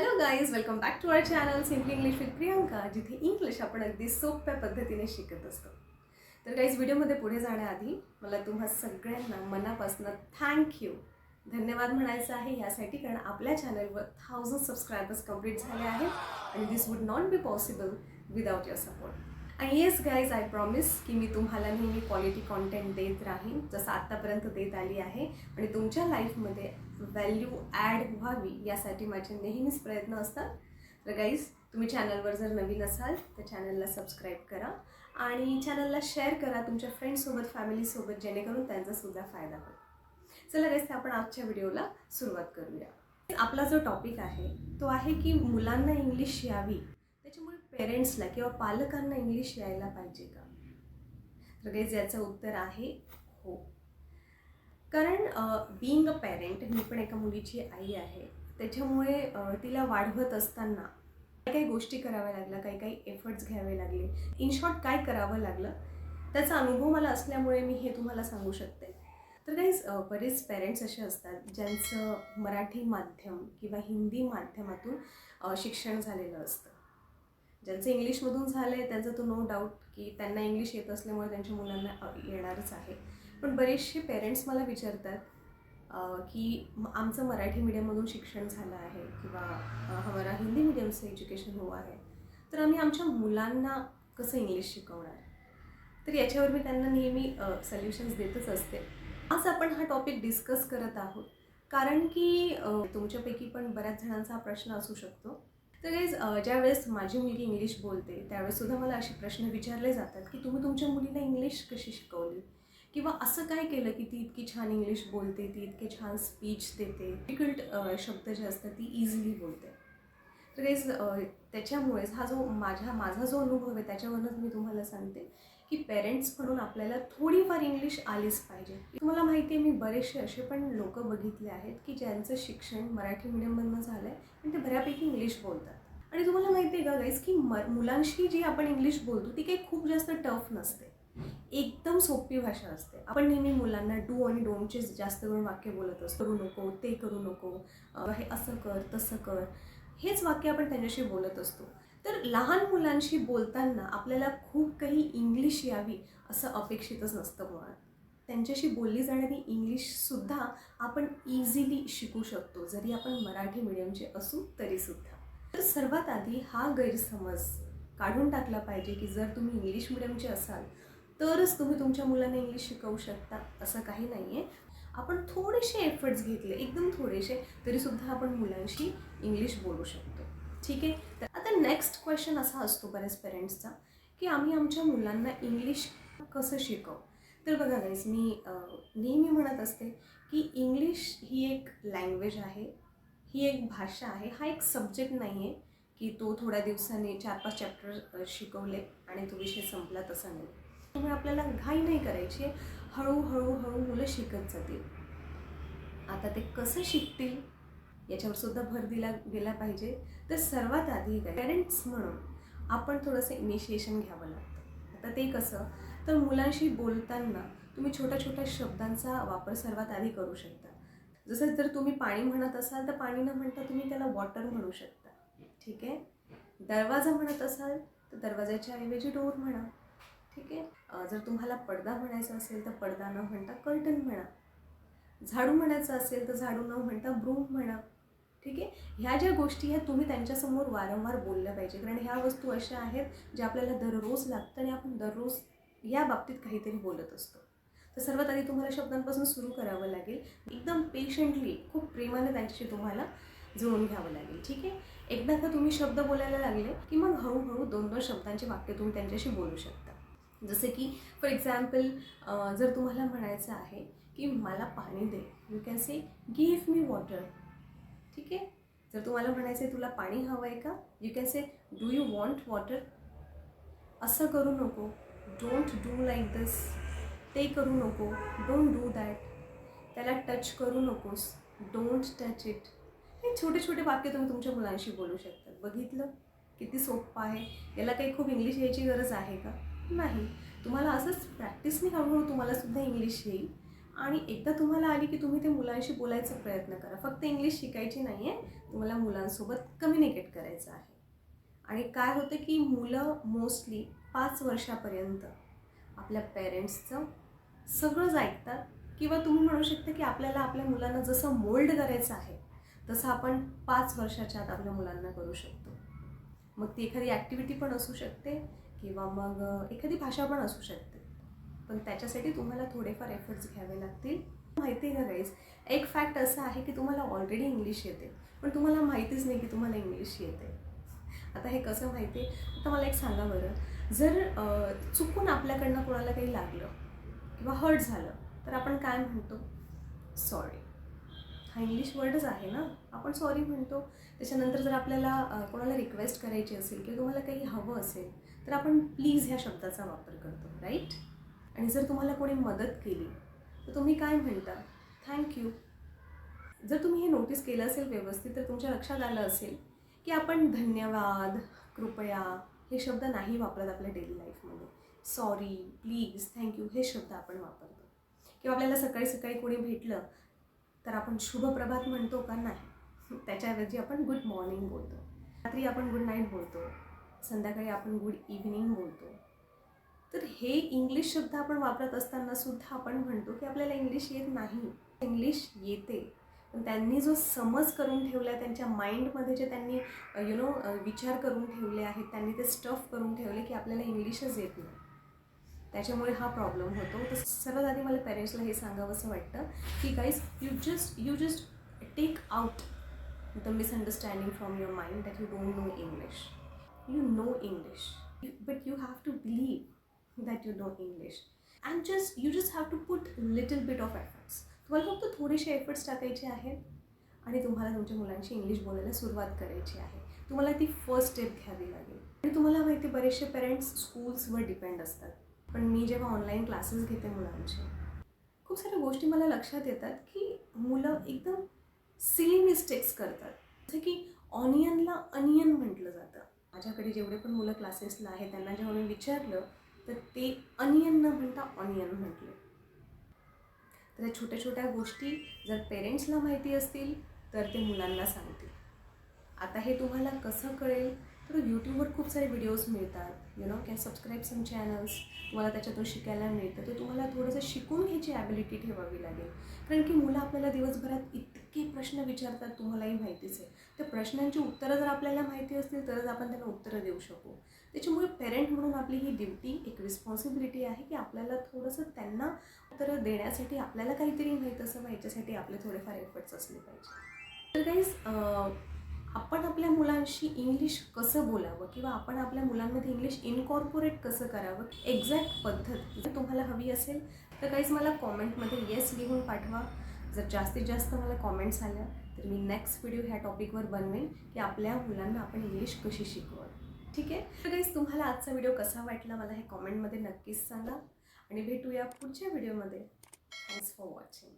Hello guys welcome back to our channel simply English with Priyanka जिथे English आपण अगदी सोप्या पद्धतीने शिकत असतो. तर गाईज व्हिडिओमध्ये पुढे जाण्याआधी मला तुम्हा सगळ्यांना मनापासून थँक्यू धन्यवाद म्हणायचं आहे यासाठी कारण आपल्या चॅनलवर थाउजंड सबस्क्रायबर्स कंप्लीट झाले आहेत आणि this would not be possible without your support आणि येस गाईज आय प्रॉमिस की मी तुम्हाला नेहमी क्वालिटी कॉन्टेंट देत राहीन जसं आत्तापर्यंत देत आली आहे. आणि तुमच्या लाईफमध्ये व्हॅल्यू ॲड व्हावी यासाठी माझे नेहमीच प्रयत्न असतात. तर गाईज तुम्ही चॅनलवर जर नवीन असाल तर चॅनलला सबस्क्राईब करा आणि चॅनलला शेअर करा तुमच्या फ्रेंड्ससोबत फॅमिलीसोबत जेणेकरून त्यांचासुद्धा फायदा होईल. चला गाईज आपण आजच्या व्हिडिओला सुरुवात करूया. आपला जो टॉपिक आहे तो आहे की मुलांना इंग्लिश यावी. त्याच्यामुळे पेरेंट्सला किंवा पालकांना इंग्लिश यायला पाहिजे का? तर गाईज याचं उत्तर आहे हो. कारण बिईंग अ पॅरेंट मी पण एका मुलीची आई आहे. त्याच्यामुळे तिला वाढवत असताना काही काही गोष्टी कराव्या लागल्या काही काही एफर्ट्स घ्यावे लागले. इन शॉर्ट काय करावं लागलं? त्याचा अनुभव मला असल्यामुळे मी हे तुम्हाला सांगू शकते. तर काही बरेच पेरेंट्स असे असतात ज्यांचं मराठी माध्यम किंवा हिंदी माध्यमातून शिक्षण झालेलं असतं. ज्यांचं इंग्लिशमधून झालं आहे त्यांचं तो नो डाऊट की त्यांना इंग्लिश येत असल्यामुळे त्यांच्या मुलांना येणारच आहे. पण बरेचसे पेरेंट्स मला विचारतात की म- आमचं मराठी मीडियममधून शिक्षण झालं आहे किंवा हमारा हिंदी मीडियम से एज्युकेशन हुआ आहे तर आम्ही आमच्या मुलांना कसं इंग्लिश शिकवणार? तर याच्यावर मी त्यांना नेहमी सल्युशन्स देतच असते. आज आपण हा टॉपिक डिस्कस करत आहोत. कारण की तुमच्यापैकी पण बऱ्याच जणांचा हा प्रश्न असू शकतो. तर ज्यावेळेस माझी मुलगी इंग्लिश बोलते त्यावेळेससुद्धा मला असे प्रश्न विचारले जातात की तुम्ही तुमच्या मुलीला इंग्लिश कशी शिकवली? किंवा असं काय केलं की ती इतकी छान इंग्लिश बोलते ती इतके छान स्पीच देते? डिफिकल्ट शब्द जे असतात ती इझिली बोलते. तर गाईज त्याच्यामुळेच हा जो माझ्या माझा जो अनुभव आहे त्याच्यावरूनच मी तुम्हाला सांगते की पेरेंट्स म्हणून आपल्याला थोडीफार इंग्लिश आलीच पाहिजे. तुम्हाला माहिती आहे मी बरेचसे असे पण लोक बघितले आहेत की ज्यांचं शिक्षण मराठी मीडियममधनं झालं आहे पण ते बऱ्यापैकी इंग्लिश बोलतात. आणि तुम्हाला माहिती आहे का गाईज की म मुलांशी जी आपण इंग्लिश बोलतो ती काही खूप जास्त टफ नसते. एकदम सोपी भाषा असते. आपण नेहमी मुलांना डू आणि डोंटचे जास्त करून वाक्य बोलत असतो. करू नको ते करू नको हे असं कर तसं कर हेच वाक्य आपण त्यांच्याशी बोलत असतो. तर लहान मुलांशी बोलताना आपल्याला खूप काही इंग्लिश यावी असं अपेक्षितच नसतं मुळात. त्यांच्याशी बोलली जाणारी इंग्लिशसुद्धा आपण इझिली शिकू शकतो जरी आपण मराठी मिडियमचे असू तरीसुद्धा तर सर्वात आधी हा गैरसमज काढून टाकला पाहिजे की जर तुम्ही इंग्लिश मिडियमचे असाल तरच तुम्ही तुमच्या मुलांना इंग्लिश शिकवू शकता असं काही नाही आहे आपण थोडेसे एफर्ट्स घेतले एकदम थोडेसे तरीसुद्धा आपण मुलांशी इंग्लिश बोलू शकतो. ठीक आहे? तर आता नेक्स्ट क्वेश्चन असा असतो बऱ्याच पेरेंट्सचा की आम्ही आमच्या मुलांना इंग्लिश कसं शिकवू? तर बघा गाईज मी नेहमी म्हणत असते की इंग्लिश ही एक लँग्वेज आहे ही एक भाषा आहे हा एक सब्जेक्ट नाही आहे की तो थोड्या दिवसांनी चार पाच चॅप्टर शिकवले आणि तो विषय संपला तसा नाही. त्यामुळे आपल्याला घाई नाही करायची. हळूहळू हळू मुलं शिकत जातील. आता ते कसं शिकतील याच्यावर सुद्धा भर दिला गेला पाहिजे. तर सर्वात आधी पेरेंट्स म्हणून आपण थोडंसं इनिशिएशन घ्यावं लागतं. आता ते कसं? तर मुलांशी बोलताना तुम्ही छोट्या छोट्या शब्दांचा वापर सर्वात आधी करू शकता. जसं जर तुम्ही पाणी म्हणत असाल तर पाणी न म्हणता तुम्ही त्याला वॉटर म्हणू शकता. ठीक आहे? दरवाजा म्हणत असाल तर दरवाजाच्या ऐवजी डोर म्हणा. ठीक आहे? जर तुम्हाला पडदा म्हणायचा असेल तर पडदा न म्हणता कर्टन म्हणा. झाडू म्हणायचं असेल तर झाडू न म्हणता ब्रूम म्हणा. ठीक आहे? ह्या ज्या गोष्टी आहेत तुम्ही त्यांच्यासमोर वारंवार बोलल्या पाहिजे. कारण ह्या वस्तू अशा आहेत ज्या आपल्याला दररोज लागतं आणि आपण दररोज या बाबतीत काहीतरी बोलत असतो. तर सर्वात आधी तुम्हाला शब्दांपासून सुरू करावं लागेल. एकदम पेशंटली खूप प्रेमाने त्यांच्याशी तुम्हाला जुळून घ्यावं लागेल. ठीक आहे? एकदा का तुम्ही शब्द बोलायला लागले की मग हळूहळू दोन दोन शब्दांचे वाक्य तुम्ही त्यांच्याशी बोलू शकता. जसे की फॉर एक्झाम्पल जर तुम्हाला म्हणायचं आहे की मला पाणी दे you can say give me water ठीक आहे? जर तुम्हाला म्हणायचं आहे तुला पाणी हवं आहे का? You can say do you want water असं करू नको. डोंट डू लाईक दिस ते करू नको. डोंट डू दॅट त्याला टच करू नकोस. डोंट टच इट हे छोटे छोटे वाक्य तुम्ही तुमच्या मुलांशी बोलू शकता. बघितलं? किती सोपं आहे. याला काही खूप इंग्लिश यायची गरज आहे का? नाही. तुम्हाला असंच प्रॅक्टिसने हळूहळू तुम्हाला सुद्धा इंग्लिश येईल. आणि एकदा तुम्हाला आली की तुम्ही ते मुलांशी बोलायचा प्रयत्न करा. फक्त इंग्लिश शिकायची नाही आहे तुम्हाला मुलांसोबत कम्युनिकेट करायचं आहे. आणि काय होतं की मुलं मोस्टली पाच वर्षापर्यंत आपल्या पेरेंट्सचं सगळंच ऐकतात. किंवा तुम्ही म्हणू शकता की आपल्याला आपल्या मुलांना जसं मोल्ड करायचं आहे तसं आपण पाच वर्षाच्या आत आपल्या मुलांना करू शकतो. मग ती एखादी ॲक्टिव्हिटी पण असू शकते. किंवा मग एखादी भाषा पण असू शकते. पण त्याच्यासाठी तुम्हाला थोडेफार एफर्ट्स घ्यावे लागतील. माहिती आहे का गाईज एक फॅक्ट असं आहे की तुम्हाला ऑलरेडी इंग्लिश येते. पण तुम्हाला माहितीच नाही की तुम्हाला इंग्लिश येते. आता हे कसं माहिती? आहे आता मला एक सांगा बरं. जर चुकून आपल्याकडनं कोणाला काही लागलं किंवा हर्ट झालं तर आपण काय म्हणतो? सॉरी हा इंग्लिश वर्डच आहे ना? आपण सॉरी म्हणतो. त्याच्यानंतर जर आपल्याला कोणाला रिक्वेस्ट करायची असेल किंवा तुम्हाला काही हवं असेल तर आपण प्लीज ह्या शब्दाचा वापर करतो राईट आणि जर तुम्हाला कोणी मदत केली तर तुम्ही काय म्हणता? थँक्यू जर तुम्ही हे नोटीस केलं असेल व्यवस्थित तर तुमच्या लक्षात आलं असेल की आपण धन्यवाद कृपया हे शब्द नाही वापरत आपल्या डेली लाईफमध्ये सॉरी प्लीज थँक्यू हे शब्द आपण वापरतो. किंवा आपल्याला सकाळी सकाळी कोणी भेटलं तर आपण शुभप्रभात म्हणतो का नाही? त्याच्याऐवजी आपण गुड मॉर्निंग बोलतो. रात्री आपण गुड नाईट बोलतो. संध्याकाळी आपण गुड इव्हिनिंग बोलतो. तर हे इंग्लिश शब्द आपण वापरत असताना सुद्धा आपण म्हणतो की आपल्याला इंग्लिश येत नाही. इंग्लिश येते. पण त्यांनी जो समज करून ठेवला आहे त्यांच्या माइंडमध्ये जे त्यांनी यु नो विचार करून ठेवले आहेत त्यांनी ते स्टफ करून ठेवले की आपल्याला इंग्लिशच येत नाही. त्याच्यामुळे हा प्रॉब्लेम होतो. तर सर्वात आधी मला पेरेंट्सला हे सांगावंसं वाटतं की guys you just you just take out the misunderstanding from your mind that you don't know English you know English but you have to believe that you know English and just you just have to put little bit of efforts तुम्हाला फक्त थोडेसे efforts टाकायचे आहेत आणि तुम्हाला तुमच्या मुलांशी English बोलायला सुरुवात करायची आहे. तुम्हाला ती फर्स्ट स्टेप घ्यावी लागेल. आणि तुम्हाला माहिती बरेचसे पेरेंट्स स्कूल्सवर डिपेंड असतात. पण मी जेव्हा ऑनलाईन क्लासेस घेते मुलांचे खूप साऱ्या गोष्टी मला लक्षात येतात की मुलं एकदम सिली मिस्टेक्स करतात. जसं की ऑनियनला अनियन म्हटलं जातं. माझ्याकडे जेवढे पण मुलं क्लासेसला आहेत त्यांना जेव्हा मी विचारलं तर ते अनियन न म्हणता ऑनियन म्हटले. तर या छोट्या छोट्या गोष्टी जर पेरेंट्सला माहिती असतील तर ते मुलांना सांगतील. आता हे तुम्हाला कसं कळेल? तर यूट्यूबवर खूप सारे व्हिडिओज मिळतात you know can subscribe some channels तुम्हाला त्याच्यातून शिकायला मिळतं तर तुम्हाला थोडंसं शिकून घ्यायची ॲबिलिटी ठेवावी लागेल. कारण की मुलं आपल्याला दिवसभरात इतके प्रश्न विचारतात तुम्हालाही माहितीच आहे. त्या प्रश्नांची उत्तरं जर आपल्याला माहिती असतील तरच आपण त्यांना उत्तरं देऊ शकू. त्याच्यामुळे पेरेंट म्हणून आपली ही ड्युटी एक रिस्पॉन्सिबिलिटी आहे की आपल्याला थोडंसं त्यांना उत्तरं देण्यासाठी आपल्याला काहीतरी माहीत असावं याच्यासाठी आपले थोडेफार एफर्ट्स असले पाहिजे. तर काहीच आपण आपल्या मुलांशी इंग्लिश कसं बोलावं किंवा आपण आपल्या मुलांमध्ये इंग्लिश इनकॉर्पोरेट कसं करावं? एक्झॅक्ट पद्धत. जर तुम्हाला हवी असेल तर काहीच मला कॉमेंटमध्ये येस लिहून पाठवा. जर जास्तीत जास्त मला कॉमेंट्स आल्या तर मी नेक्स्ट व्हिडिओ ह्या टॉपिकवर बनवेन की आपल्या मुलांना आपण इंग्लिश कशी शिकवू ठीक आहे? तर काहीच तुम्हाला आजचा व्हिडिओ कसा वाटला मला हे कॉमेंटमध्ये नक्कीच सांगा. आणि भेटूया पुढच्या व्हिडिओमध्ये थँक्स फॉर वॉचिंग